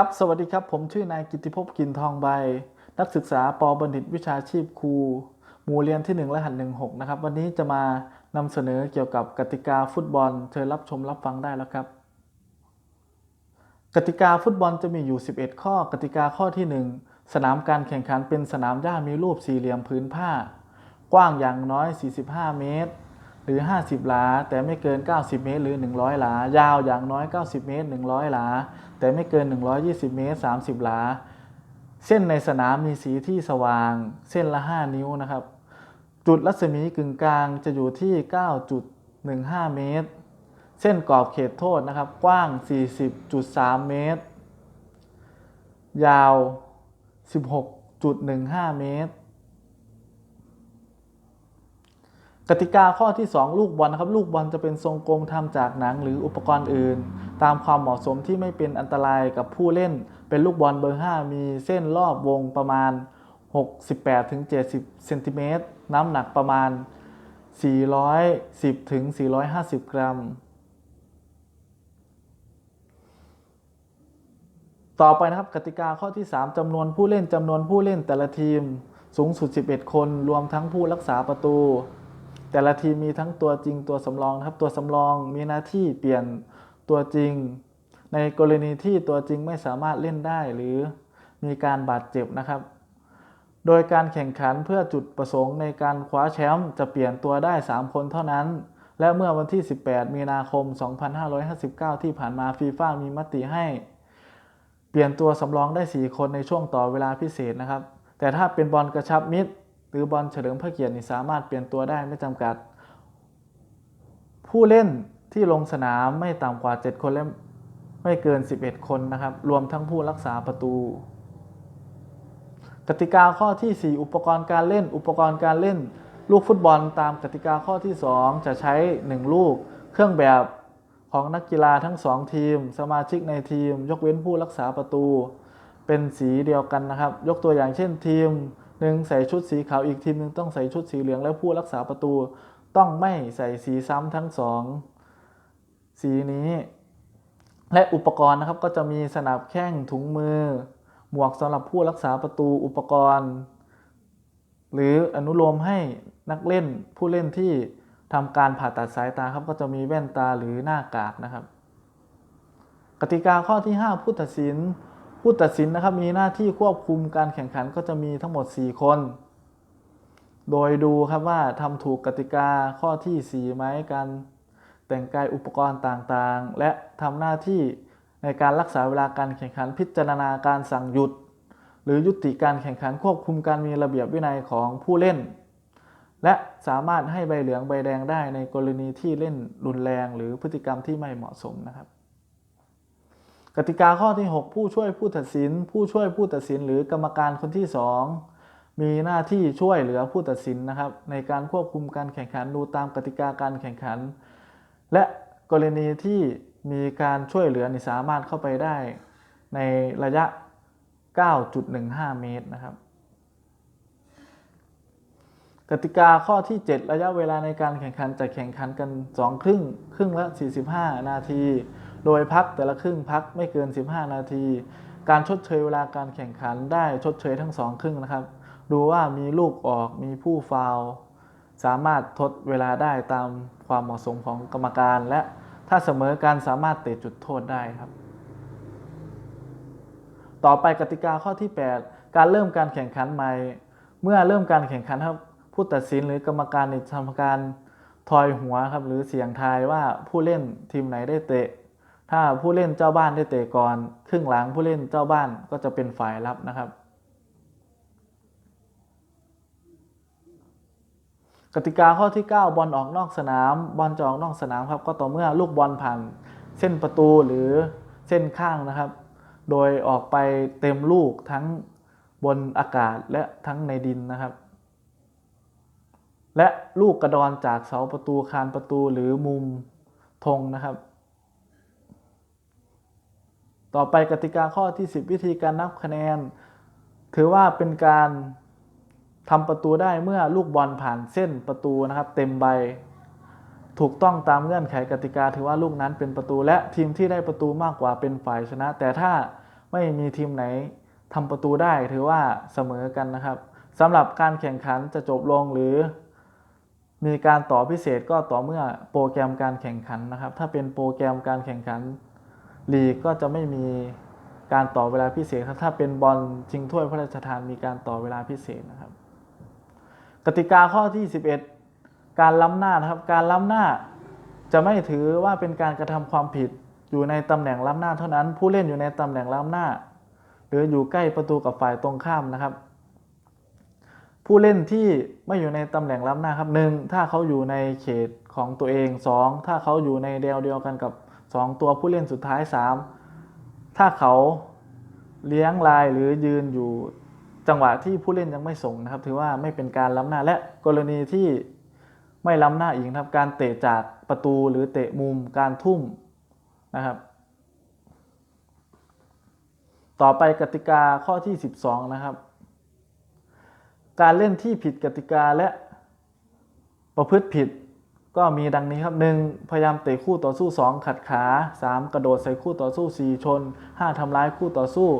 ครับสวัสดีครับ ผมชื่อนายกิติภพกินทองใบ นักศึกษาปบัณฑิตวิชาชีพครูหมู่เรียนที่ 1 รหัส 16 นะครับ วันนี้จะมานำเสนอเกี่ยวกับกติกาฟุตบอล เชิญรับชมรับฟังได้แล้วครับ กติกาฟุตบอลจะมีอยู่ 11 ข้อกติกาข้อที่ 1 สนามการแข่งขันเป็นสนามหญ้ามีรูปสี่เหลี่ยมพื้นผ้า กว้างอย่างน้อย 45 เมตร หรือ 50 หลา แต่ไม่เกิน 90 เมตร หรือ 100 หลา ยาวอย่างน้อย 90 เมตร 100 หลา แต่ไม่เกิน 120 เมตร 30 หลา เส้นในสนามมีสีที่สว่าง เส้นละ 5 นิ้วนะครับ จุดรัศมีกึ่งกลางจะอยู่ที่ 9.15 เมตร เส้นกรอบเขตโทษนะครับ กว้าง 40.3 เมตร ยาว 16.15 เมตร กติกาข้อที่ 2 ลูกบอลนะครับลูกบอลจะเป็นทรงกลมทำจากหนังหรืออุปกรณ์อื่น ตามความเหมาะสมที่ไม่เป็นอันตรายกับผู้เล่น เป็นลูกบอลเบอร์ 5 มีเส้นรอบวงประมาณ 68-70เซนติเมตรน้ำหนักประมาณ 410-450 กรัม ต่อไปนะครับกติกาข้อที่ 3จำนวนผู้เล่นจำนวนผู้เล่นแต่ละทีม สูงสุด 11 คน รวมทั้งผู้รักษาประตู แต่ละทีมมีทั้งตัวจริงตัวสำรองครับ ตัวสำรองมีหน้าที่เปลี่ยนตัวจริง ในกรณีที่ตัวจริงไม่สามารถเล่นได้หรือมีการบาดเจ็บนะครับ โดยการแข่งขันเพื่อจุดประสงค์ในการคว้าแชมป์จะเปลี่ยนตัวได้ 3 คนเท่านั้น และเมื่อวันที่ 18 มีนาคม 2559 ที่ผ่านมาฟีฟ่ามีมติให้ เปลี่ยนตัวสำรองได้ 4 คนในช่วงต่อเวลาพิเศษนะครับ แต่ถ้าเป็นบอลกระชับมิตร รือบอลเฉลิมพระเกียรตินี่สามารถเปลี่ยนตัวได้ไม่จำกัด ผู้เล่นที่ลงสนามไม่ต่ำกว่า 7 คนและไม่เกิน 11 คนนะครับ รวมทั้งผู้รักษาประตู กติกาข้อที่ 4 อุปกรณ์การเล่น อุปกรณ์การเล่น ลูกฟุตบอลตามกติกาข้อที่ 2 จะใช้ 1 ลูก เครื่องแบบของนักกีฬาทั้ง 2 ทีม สมาชิกในทีม ยกเว้นผู้รักษาประตู เป็นสีเดียวกันนะครับ ยกตัวอย่างเช่นทีม หนึ่งใส่ชุดสีขาวอีกทีมหนึ่งต้องใส่ชุดสีเหลืองและผู้รักษาประตูต้องไม่ใส่สีซ้ำทั้งสองสีนี้ และอุปกรณ์นะครับก็จะมีสนับแข้งถุงมือ หมวกสำหรับผู้รักษาประตูอุปกรณ์ หรืออนุโลมให้นักเล่นผู้เล่นที่ทำการผ่าตัดสายตาครับก็จะมีแว่นตาหรือหน้ากากนะครับ กติกาข้อที่ 5 ผู้ตัดสิน ผู้ตัดสินนะครับมีหน้าที่ควบคุมการแข่งขันก็จะมีทั้งหมด 4 คน โดยดูครับว่าทำถูกกติกาข้อที่4ไหมการแต่งกายอุปกรณ์ต่างๆ และทำหน้าที่ในการรักษาเวลาการแข่งขันพิจารณาการสั่งหยุด หรือยุติการแข่งขันควบคุมการมีระเบียบวินัยของผู้เล่น และสามารถให้ใบเหลืองใบแดงได้ในกรณีที่เล่นรุนแรง หรือพฤติกรรมที่ไม่เหมาะสมนะครับ กติกาข้อที่ 6 ผู้ช่วยผู้ตัดสิน ผู้ช่วยผู้ตัดสิน หรือกรรมการคนที่ 2 มีหน้าที่ช่วยเหลือผู้ตัดสินนะครับ ในการควบคุมการแข่งขันดูตามกติกาการแข่งขัน และกรณีที่มีการช่วยเหลือนี่สามารถเข้าไปได้ ในระยะ 9.15 เมตรนะครับ กติกาข้อที่ 7 ระยะเวลาในการแข่งขันจะแข่งขันกัน 2 ครึ่ง ครึ่งละ 45 นาที โดยพักแต่ละครึ่งพักไม่เกิน 15 นาที การชดเชยเวลาการแข่งขันได้ชดเชยทั้ง2ครึ่งนะครับ ดูว่ามีลูกออกมีผู้ฟาวสามารถทดเวลาได้ตามความเหมาะสมของกรรมการ และถ้าเสมอการสามารถเตะจุดโทษได้ครับ ต่อไปกติกาข้อที่ 8 การเริ่มการแข่งขันใหม่ เมื่อเริ่มการแข่งขันครับผู้ตัดสินหรือกรรมการในทำการทอยหัวครับหรือเสียงทายว่าผู้เล่นทีมไหนได้เตะ ถ้าผู้เล่นเจ้าบ้านได้เตะก่อนครึ่งหลังผู้เล่นเจ้าบ้านก็จะเป็นฝ่ายรับนะครับ กติกาข้อที่ 9 บอลออกนอกสนาม บอลจะออกนอกสนามครับ ก็ต่อเมื่อลูกบอลผ่านเส้นประตูหรือเส้นข้างนะครับ โดยออกไปเต็มลูกทั้งบนอากาศและทั้งในดินนะครับ และลูกกระดอนจากเสาประตูคานประตูหรือมุมธงนะครับ ต่อไปกติกาข้อที่ 10 วิธีการนับคะแนน ถือว่าเป็นการทำประตูได้เมื่อลูกบอลผ่านเส้นประตูนะครับ เต็มใบ ถูกต้องตามเงื่อนไขกติกา ถือว่าลูกนั้นเป็นประตู และทีมที่ได้ประตูมากกว่าเป็นฝ่ายชนะ แต่ถ้าไม่ม่มีทีมไหนทำประตูได้ถือว่าเสมอกันนะครับสำหรับการแข่งขันจะจบลงหรือ มีการต่อพิเศษก็ต่อเมื่อโปรแกรมการแข่งขันนะครับ ถ้าเป็นโปรแกรมการแข่งขัน ลีกก็จะไม่มีการต่อเวลาพิเศษครับถ้าเป็นบอลชิงถ้วยพระราชทานมีการต่อเวลาพิเศษนะครับ กติกาข้อที่ 11 การล้ำหน้านะครับ การล้ำหน้าจะไม่ถือว่าเป็นการกระทำความผิดอยู่ในตำแหน่งล้ำหน้าเท่านั้น ผู้เล่นอยู่ในตำแหน่งล้ำหน้า หรืออยู่ใกล้ประตูกับฝ่ายตรงข้ามนะครับ ผู้เล่นที่ไม่อยู่ในตำแหน่งล้ำหน้าครับหนึ่งถ้าเขาอยู่ในเขตของตัวเองสองถ้าเขาอยู่ในแนวเดียวกันกับ สองตัวผู้เล่นสุดท้ายสามถ้าเขาเลี้ยงลายหรือยืนอยู่จังหวะที่ผู้เล่นยังไม่ส่งนะครับ ถือว่าไม่เป็นการล้ำหน้าและกรณีที่ไม่ล้ำหน้าอีกนะครับ การเตะจากประตูหรือเตะมุมการทุ่มนะครับ ต่อไปกติกาข้อที่ 12 นะครับ การเล่นที่ผิดกติกาและประพฤติผิด ก็มีดังนี้ครับ 1. พยายามเตะคู่ต่อสู้ 2 ขัดขา 3. กระโดดใส่คู่ต่อสู้ 4 ชน 5. ทำร้ายคู่ต่อสู้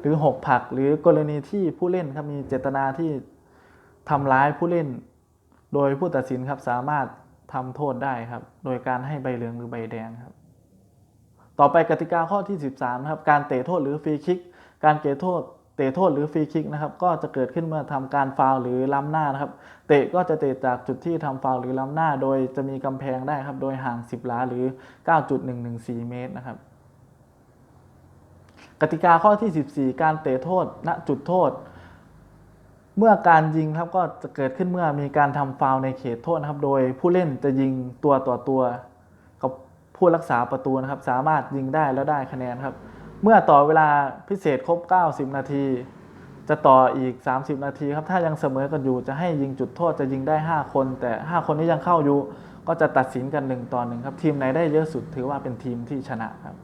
หรือ 6ผลัก หรือกรณีที่ผู้เล่นครับมีเจตนาที่ทำร้ายผู้เล่น โดยผู้ตัดสินครับสามารถทำโทษได้ครับ โดยการให้ใบเหลืองหรือใบแดงครับ ต่อไปกติกาข้อที่ 13 ครับ การเตะโทษหรือฟรีคิก การเตะโทษ เตะโทษหรือฟรีคิกนะครับก็จะเกิดขึ้นเมื่อทำการฟาวหรือล้ำหน้านะครับ เตะก็จะเตะจากจุดที่ทำฟาวหรือล้ำหน้า โดยจะมีกำแพงได้ครับ โดยห่าง 10หลาหรือ 9.114 เมตรนะครับ กติกาข้อที่ 14 การเตะโทษณจุดโทษ เมื่อการยิงครับก็จะเกิดขึ้นเมื่อมีการทำฟาวในเขตโทษนะครับ โดยผู้เล่นจะยิงตัวต่อตัว กับผู้รักษาประตูนะครับ สามารถยิงได้แล้วได้คะแนนครับ เมื่อต่อเวลาพิเศษครบ 90 นาที จะต่ออีก 30 นาทีครับ ถ้ายังเสมอกันอยู่จะให้ยิงจุดโทษจะยิงได้ 5 คน แต่ 5 คนนี้ยังเข้าอยู่ ก็จะตัดสินกัน1ต่อหนึ่งครับ ทีมไหนได้เยอะสุดถือว่าเป็นทีมที่ชนะครับ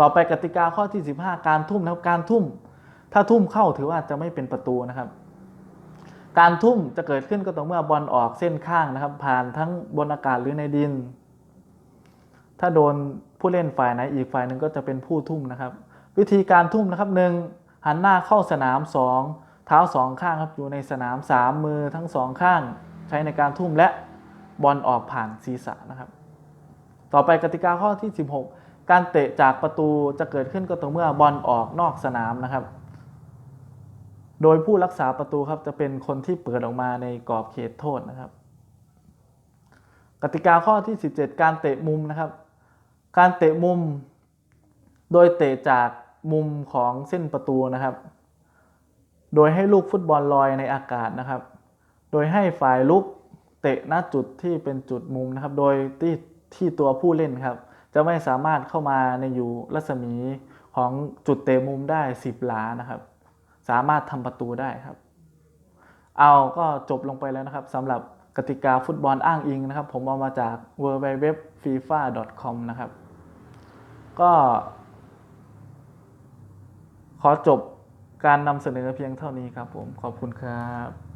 ต่อไปกติกาข้อที่ 15 การทุ่มนะครับการทุ่ม ถ้าทุ่มเข้าถือว่าจะไม่เป็นประตูนะครับ การทุ่มจะเกิดขึ้นก็ต่อเมื่อบอลออกเส้นข้างนะครับ ผ่านทั้งบนอากาศหรือในดิน ถ้าโดน ผู้เล่นฝ่ายไหนอีกฝ่ายหนึ่งก็จะเป็นผู้ทุ่มนะครับ วิธีการทุ่มนะครับหนึ่งหันหน้าเข้าสนาม 2 เท้าสองข้างครับอยู่ในสนาม 3 มือทั้งสองข้าง ใช้ในการทุ่มและบอลออกผ่านศีรษะนะครับ ต่อไปกติกาข้อที่ 16 การเตะจากประตูจะเกิดขึ้นก็ต่อเมื่อบอลออกนอกสนามนะครับ โดยผู้รักษาประตูครับจะเป็นคนที่เปิดออกมาในกรอบเขตโทษนะครับ กติกาข้อที่ 17 การเตะมุมนะครับ การเตะมุม โดยเตะจากมุมของเส้นประตูนะครับ โดยให้ลูกฟุตบอลลอยในอากาศนะครับ โดยให้ฝ่ายลุกเตะณจุดที่เป็นจุดมุมนะครับ โดยที่ที่ตัวผู้เล่นครับ จะไม่สามารถเข้ามาในอยู่รัศมีของจุดเตะมุมได้ 10 หลานะครับ สามารถทำประตูได้ครับ เอาก็จบลงไปแล้วนะครับสำหรับ กติกาฟุตบอลอ้างอิงนะครับ ผมเอามาจาก w w w f i f a c o m นะครับ ก็ ขอจบการนำเสนอเพียงเท่านี้ครับผม ขอบคุณครับ